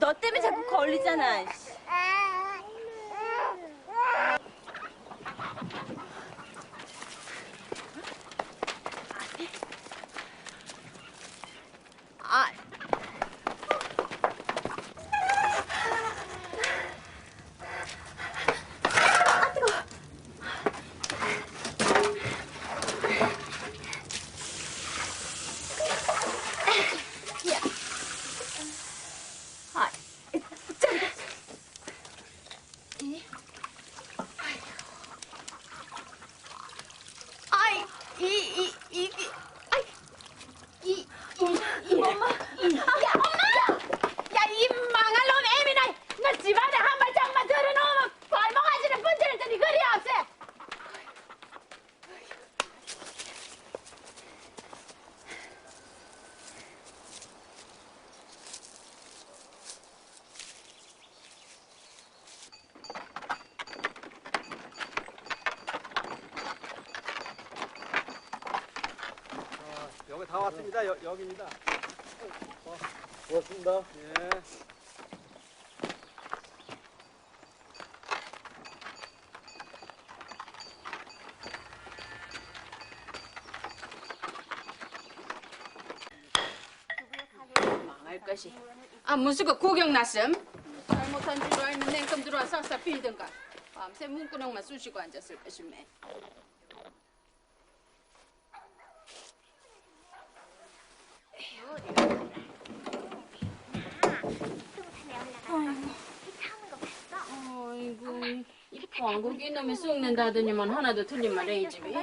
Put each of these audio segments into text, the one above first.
너 때문에 자꾸 걸리잖아. 씨. 아, 아, 저기. 이? 아이, 이, 이, 이게, 아이, 이, 이, 이, 엄마, 이, 야, 엄마! 야, 이 망할 놈 애미나, 너 집안에 한 발짝만 들어놓으면 발목아지는 분질을 더니 그리 없어. 여기 다 왔습니다. 여, 여기입니다. 어, 고맙습니다. 예. 망할 것이. 아 무슨 그 구경 났음? 잘못한 줄 알면 냉큼 들어와 싹싹 빌든가. 밤새 문구렁만 쑤시고 앉았을 것이매. 아이고 왕국 이놈이 쑥는다더니만 하나도 틀린 말 해, 이 집이.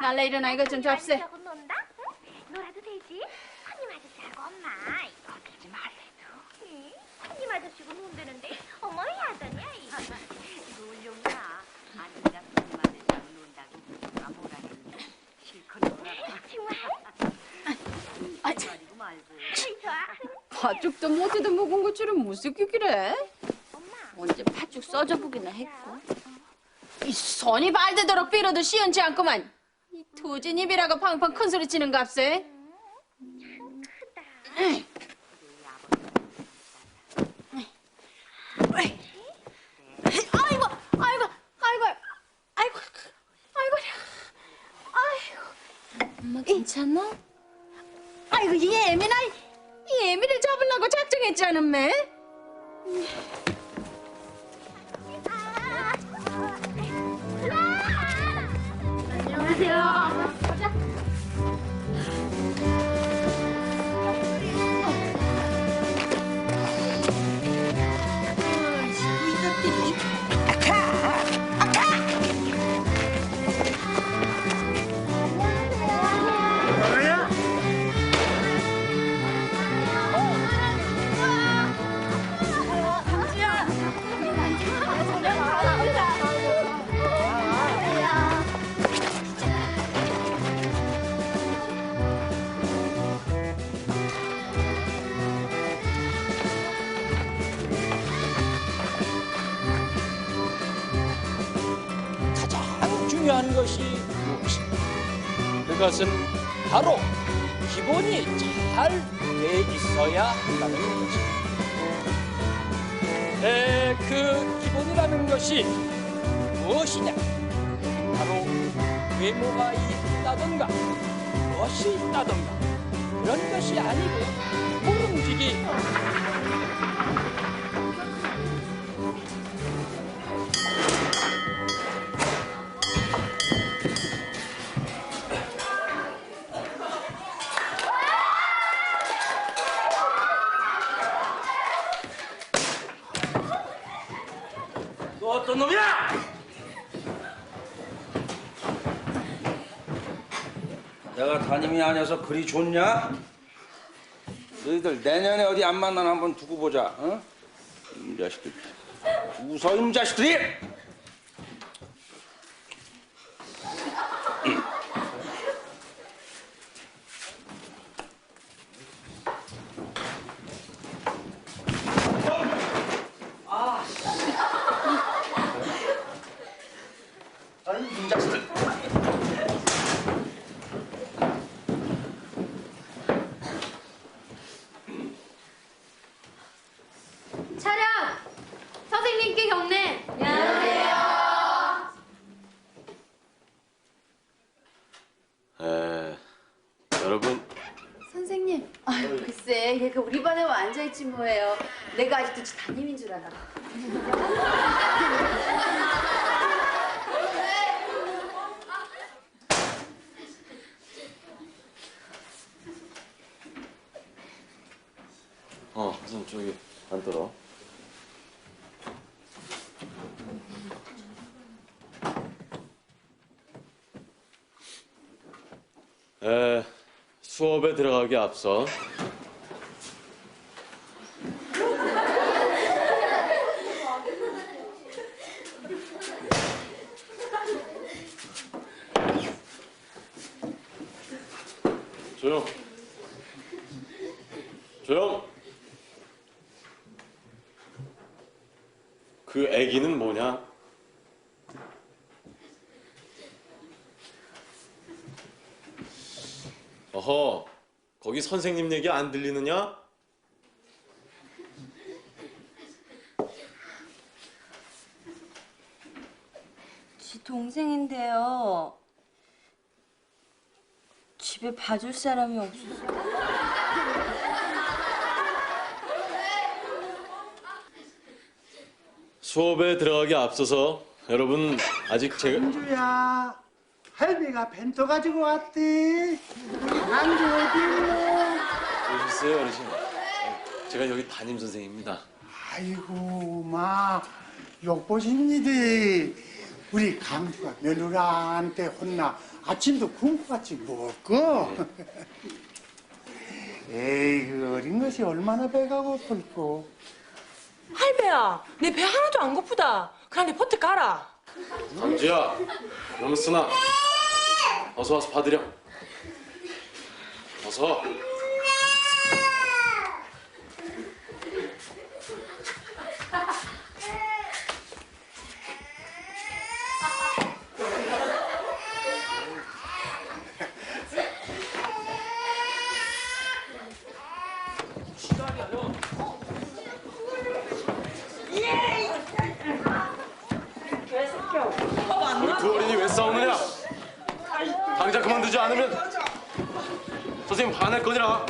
날래 일어나 이것 좀 잡세. 하고 논다? 응? 놀아도 되지? 손님 아저씨하고 엄마 이거 그러지 말래도 응? 손님 아저씨고 논다는데 어머 야더냐 이거 놀려구나. 아니가 손님 아저씨하고 논다고 누가 뭐라 했는데 실컷 놀아라. 정말 아, 참. 말이고 말고. 좋아 팥죽도 못해도 먹은 것처럼 무섭기길래 엄마 언제 팥죽 써줘 보기나 했고 이 손이 발되도록 빌어도 시원치 않구만 이 투진 입이라고 팡팡 큰 소리 치는 값에 크다 아이고 아이고 아이고 아이고 아이고 아이고 엄마 괜찮아? 아이고 이 애미나 이 애미를 잡으려고 작정했지 않은매? 가장 중요한 것이 무엇인가? 그것은 바로 기본이 잘 돼 있어야 한다는 것입니다. 에, 그 기본이라는 것이 무엇이냐? 바로 외모가 있다던가 무엇이 있다던가 그런 것이 아니고 모름지기 담임이 아니어서 그리 좋냐? 너희들 내년에 어디 안 만나나 한번 두고 보자. 어? 이 자식들. 웃어 이 자식들이! 아니 이 자식들. 여러분 선생님, 아유, 글쎄, 얘가 우리 반에 와 앉아있지 뭐예요. 내가 아직도 담임인 줄 알아. 어 우선 저기 안 떨어 에 수업에 들어가기 앞서 그 애기는 뭐냐? 어허, 거기 선생님 얘기 안 들리느냐? 지 동생인데요. 집에 봐줄 사람이 없어서. 수업에 들어가기 앞서서 여러분 아직 제가 은주야, 할미가 벤또 가지고 왔대. 우리 강주 어디 있노? 오셨어요 어르신? 네, 제가 여기 담임 선생입니다. 아이고, 마, 욕보십니다. 우리 강주가 며느라한테 혼나 아침도 굶고같이 먹고. 에이, 그 어린 것이 얼마나 배가 고플고. 할배야, 내 배 하나도 안 고프다. 그럼 내 버트 가라. 강주야, 그러면 쓰나 어서 와서 받으려. 어서. 우리 두 어린이 왜 싸우느냐? 당장 그만두지 않으면 선생님 화낼 거니라.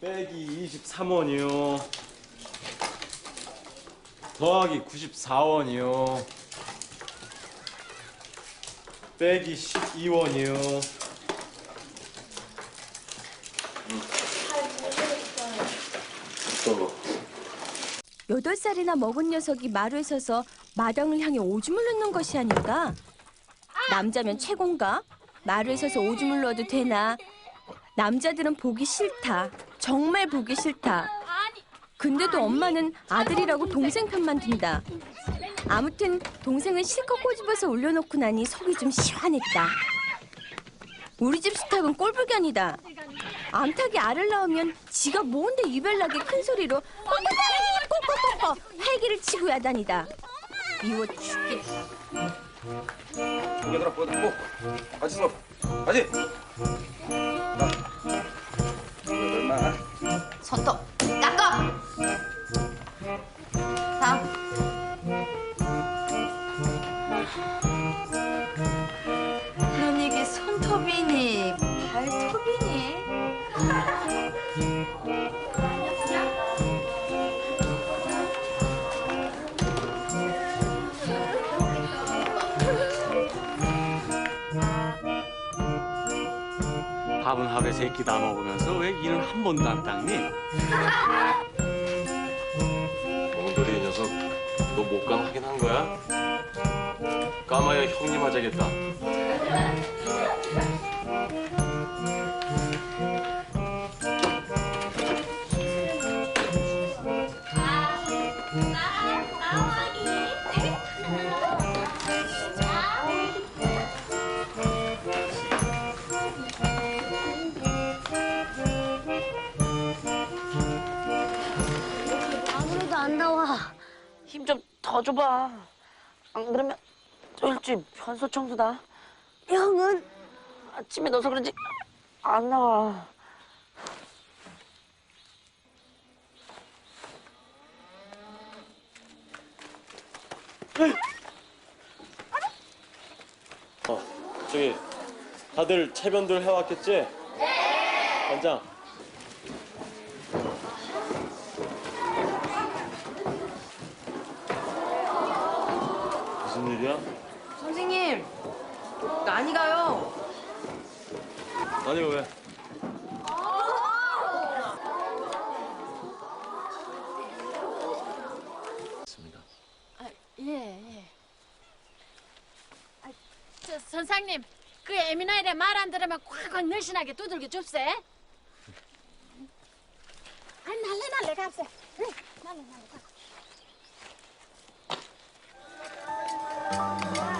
빼기 23원이요. 더하기 94원이요. 빼기 12원이요. 여덟 살이나 먹은 녀석이 마루에 서서 마당을 향해 오줌을 넣는 것이 아닐까? 남자면 최고인가? 마루에 서서 오줌을 넣어도 되나? 남자들은 보기 싫다. 정말 보기 싫다. 근데도 엄마는 아들이라고 동생 편만 든다. 아무튼 동생은 실컷 꼬집어서 올려놓고 나니 속이 좀 시원했다. 우리 집 수탉은 꼴불견이다. 암탉이 알을 낳으면 지가 뭔데 유별나게 큰 소리로 꼬꼬꼬꼬 활기를 치고 야단이다. 미워 들어 고개 들어 같이 서 같이 얼마 손톱 밥은 하루에 세 끼 다 먹으면서 왜 일은 한 번도 안 닦니? 몽돌이 이 녀석 너 목감 확인한 거야? 까마야 형님 하자겠다. 더 줘봐. 안 그러면 또 일주일 변소 청소다. 형은 아침에 넣어서 그런지 안 나와. 어, 저기 다들 체변들 해왔겠지? 네. 원장. 무슨 일이야? 선생님, 난이 가요. 아니 왜? 예, 예. 아, 저 선생님, 그 에미나일에 말안 들으면 콱콱 늘씬하게 두들겨 줍세. 아, 날래 날래 갑세. 응, 날래 날래 가.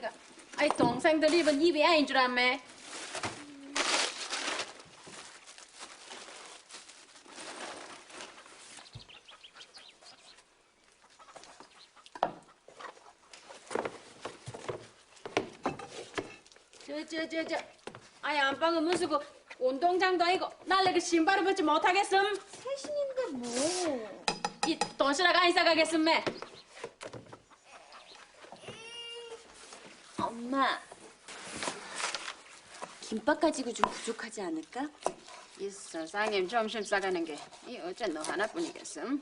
이 에미나이가, 아이 동생들 입은 입이 아닌 줄 알매. 저, 저, 저, 저. 아이, 안방은 그 운동장도 아니고 날래 그 신발을 벗지 못하겠음? 새신인데 뭐. 이 도시락 안 싸가겠음 매? 엄마. 김밥 가지고 좀 부족하지 않을까? 이 선생님 점심 싸가는 게 이 어째 너 하나뿐이겠음?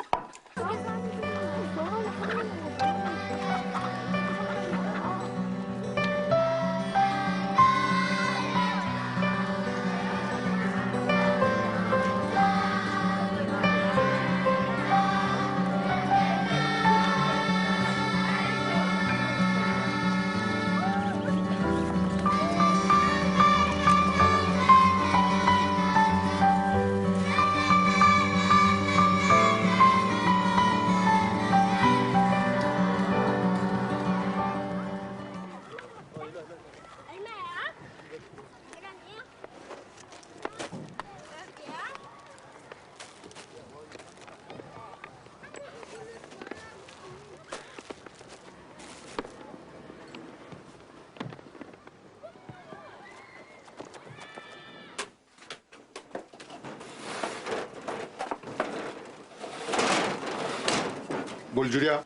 뭘 주랴?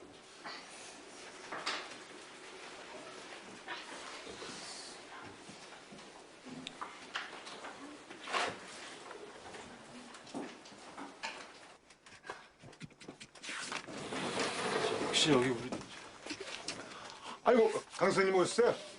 혹시 여기 우리 아이고 강선님 오셨어요?